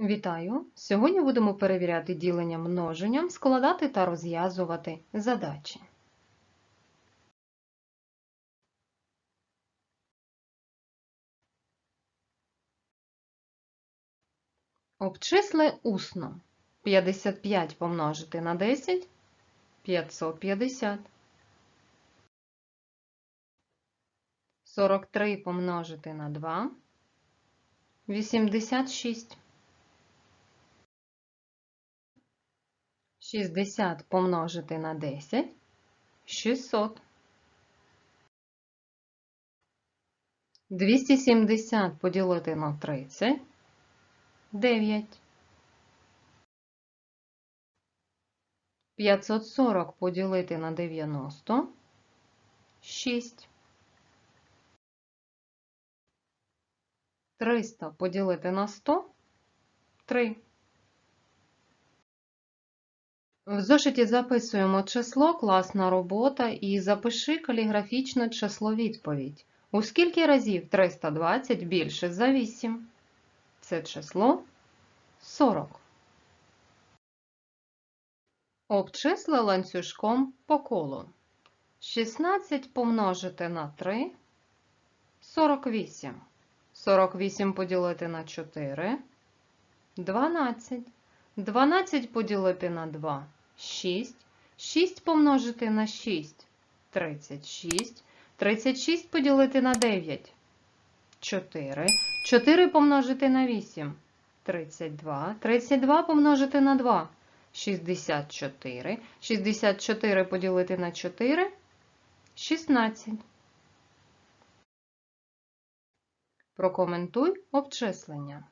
Вітаю! Сьогодні будемо перевіряти ділення множенням, складати та розв'язувати задачі. Обчисли усно. 55 помножити на 10 – 550. 43 помножити на 2 – 86. 60 помножити на 10 – 600. 270 поділити на 30 – 9. 540 поділити на 90 – 6. 300 поділити на 100 – 3. В зошиті записуємо число, класна робота і запиши каліграфічне число відповідь. У скільки разів 320 більше за 8? Це число 40. Обчисли ланцюжком по колу. 16 помножити на 3 – 48. 48 поділити на 4 – 12. 12 поділити на 2 – 6. 6 помножити на 6 – 36. 36 поділити на 9 – 4. 4 помножити на 8 – 32. 32 помножити на 2 – 64. 64 поділити на 4 – 16. Прокоментуй обчислення.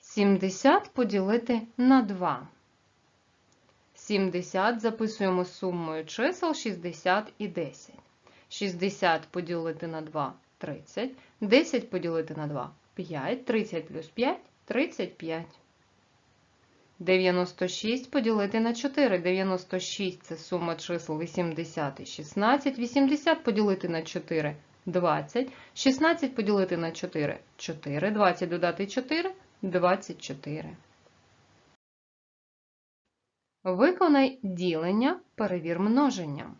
70 поділити на 2. 70 записуємо сумою чисел 60 і 10. 60 поділити на 2 – 30. 10 поділити на 2 – 5. 30 плюс 5 – 35. 96 поділити на 4. 96 – це сума чисел 80 і 16. 80 поділити на 4 – 20. 16 поділити на 4 – 4. 20 додати 4 – 24. Виконай ділення, перевір множенням.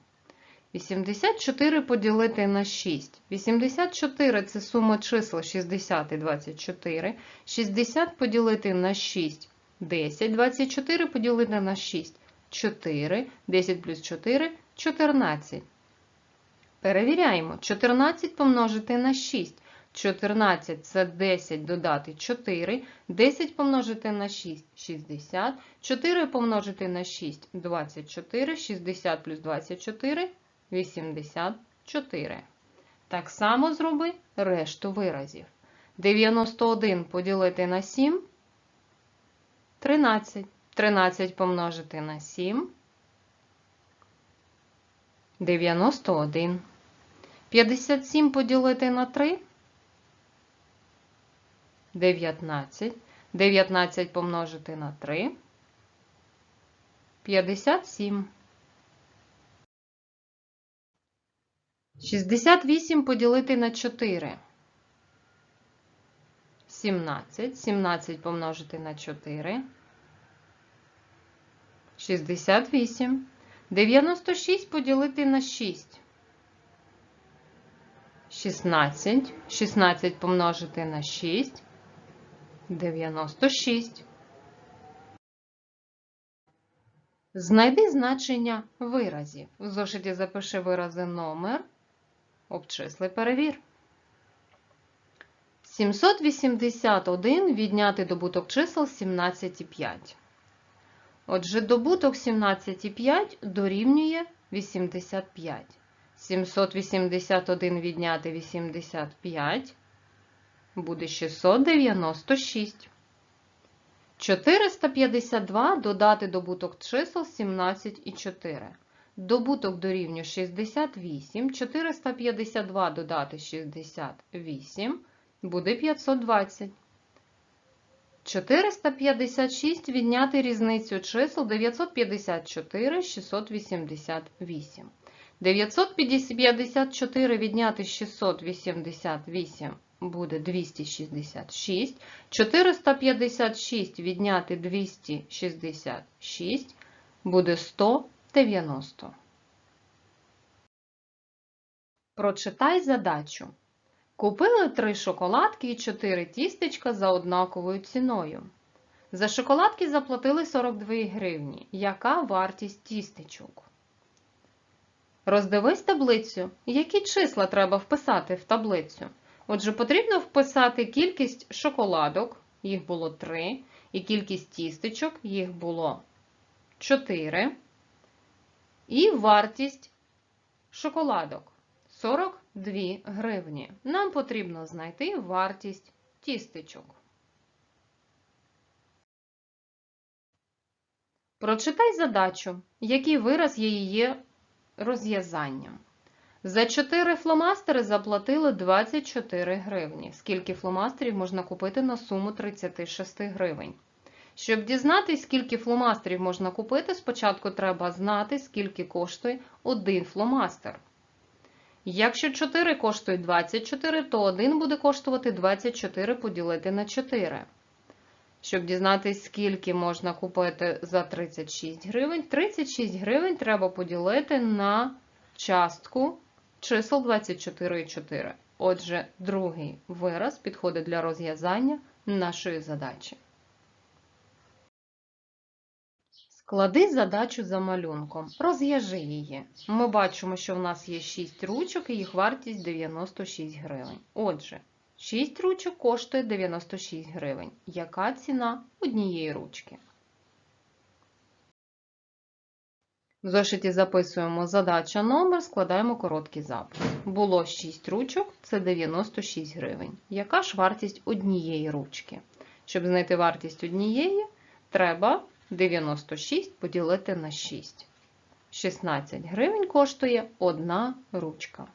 84 поділити на 6. 84 – це сума чисел 60 і 24. 60 поділити на 6 – 10. 24 поділити на 6 – 4. 10 плюс 4 – 14. Перевіряємо. 14 помножити на 6. 14 – це 10 додати 4. 10 помножити на 6 – 60. 4 помножити на 6 – 24. 60 плюс 24 – 84. Так само зроби решту виразів. 91 поділити на 7 – 13. 13 помножити на 7 – 91. 57 поділити на 3 – 19. 19 помножити на 3 – 57. 68 поділити на 4 – 17. 17 помножити на 4 – 68. 96 поділити на 6 – 16. 16 помножити на 6 – 96. Знайди значення виразів. В зошиті запиши вирази номер. Обчисли перевір. 781 відняти добуток чисел 17,5. Отже, добуток 17,5 дорівнює 85. 781 відняти 85 буде 696. 452 додати добуток чисел 17 і 4. Добуток дорівнює 68. 452 додати 68 буде 520. 456 відняти різницю чисел 954 688. 954 відняти 688 буде 266. 456 відняти 266 буде 190. Прочитай задачу. Купили 3 шоколадки і 4 тістечка за однаковою ціною. За шоколадки заплатили 42 гривні. Яка вартість тістечок? Роздивись таблицю. Які числа треба вписати в таблицю? Отже, потрібно вписати кількість шоколадок, їх було 3, і кількість тістечок, їх було 4. І вартість шоколадок 42 гривні. Нам потрібно знайти вартість тістечок. Прочитай задачу, який вираз є її розв'язанням. За 4 фломастери заплатили 24 гривні. Скільки фломастерів можна купити на суму 36 гривень? Щоб дізнатись, скільки фломастерів можна купити, спочатку треба знати, скільки коштує один фломастер. Якщо 4 коштує 24, то 1 буде коштувати 24 поділити на 4. Щоб дізнатися, скільки можна купити за 36 гривень, 36 гривень треба поділити на частку чисел 24 і 4. Отже, другий вираз підходить для розв'язання нашої задачі. Склади задачу за малюнком. Розв'яжи її. Ми бачимо, що в нас є 6 ручок і їх вартість 96 гривень. Отже, 6 ручок коштує 96 гривень. Яка ціна однієї ручки? В зошиті записуємо задача номер, складаємо короткий запис. Було 6 ручок, це 96 гривень. Яка ж вартість однієї ручки? Щоб знайти вартість однієї, треба 96 поділити на 6. 16 гривень коштує одна ручка.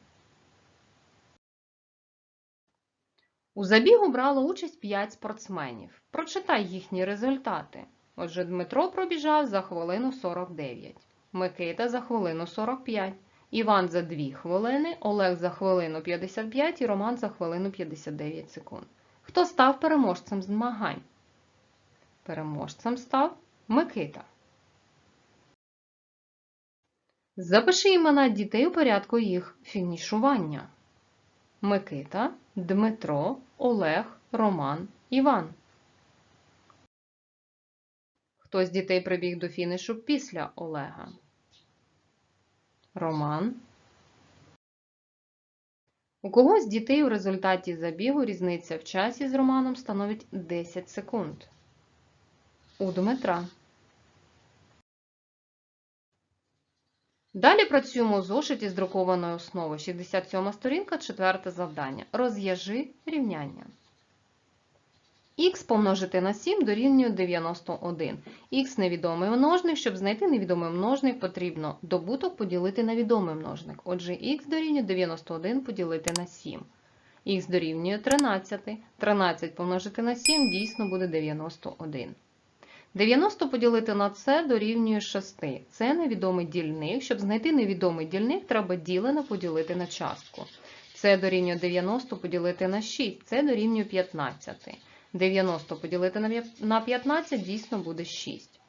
У забігу брало участь 5 спортсменів. Прочитай їхні результати. Отже, Дмитро пробіжав за хвилину 49, Микита за хвилину 45, Іван за 2 хвилини, Олег за хвилину 55 і Роман за хвилину 59 секунд. Хто став переможцем змагань? Переможцем став Микита. Запиши імена дітей у порядку їх фінішування. Микита, Дмитро, Олег, Роман, Іван. Хто з дітей прибіг до фінішу після Олега? Роман. У когось з дітей у результаті забігу різниця в часі з Романом становить 10 секунд. У Дмитра. Далі працюємо у зошиті з друкованою основою. 67 сторінка, четверте завдання. Розв'яжи рівняння. Х помножити на 7 дорівнює 91. Х невідомий множник. Щоб знайти невідомий множник, потрібно добуток поділити на відомий множник. Отже, х дорівнює 91 поділити на 7. Х дорівнює 13. 13 помножити на 7 дійсно буде 91. 90 поділити на це дорівнює 6. Це невідомий дільник. Щоб знайти невідомий дільник, треба ділено поділити на частку. Це дорівнює 90 поділити на 6, це дорівнює 15. 90 поділити на 15 дійсно буде 6.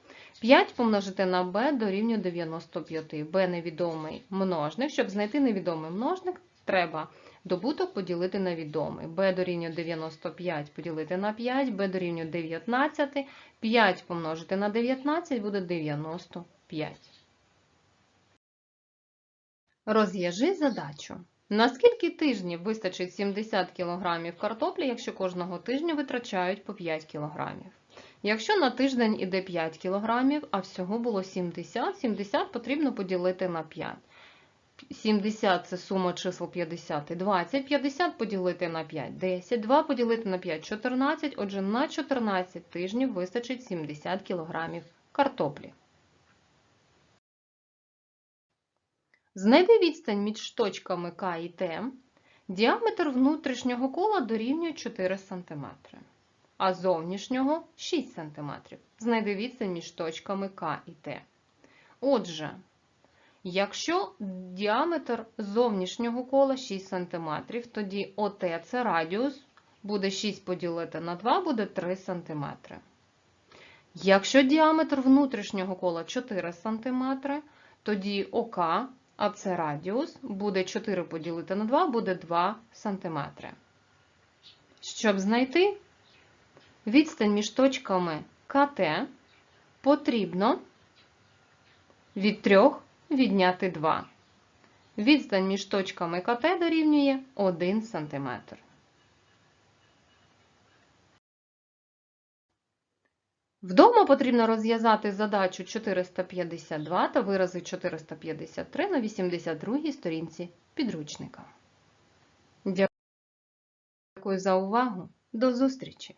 5 помножити на b дорівнює 95. b невідомий множник. Щоб знайти невідомий множник, треба добуток поділити на відомий. b дорівнює 95 поділити на 5, b дорівнює 19. 5 помножити на 19 буде 95. Розв'яжи задачу. На скільки тижнів вистачить 70 кг картоплі, якщо кожного тижня витрачають по 5 кг? Якщо на тиждень іде 5 кг, а всього було 70, 70 потрібно поділити на 5. 70 це сума чисел 50 і 20, 50 поділити на 5 10, 2 поділити на 5 14, отже, на 14 тижнів вистачить 70 кг картоплі. Знайди відстань між точками К і Т. Діаметр внутрішнього кола дорівнює 4 см, а зовнішнього 6 см. Знайди відстань між точками К і Т. Отже, якщо діаметр зовнішнього кола 6 см, тоді ОТ це радіус буде 6 поділити на 2, буде 3 см. Якщо діаметр внутрішнього кола 4 см, тоді ОК, а це радіус, буде 4 поділити на 2, буде 2 см. Щоб знайти відстань між точками КТ, потрібно від 3 відняти 2. Відстань між точками КТ дорівнює 1 см. Вдома потрібно розв'язати задачу 452 та вирази 453 на 82 сторінці підручника. Дякую за увагу. До зустрічі!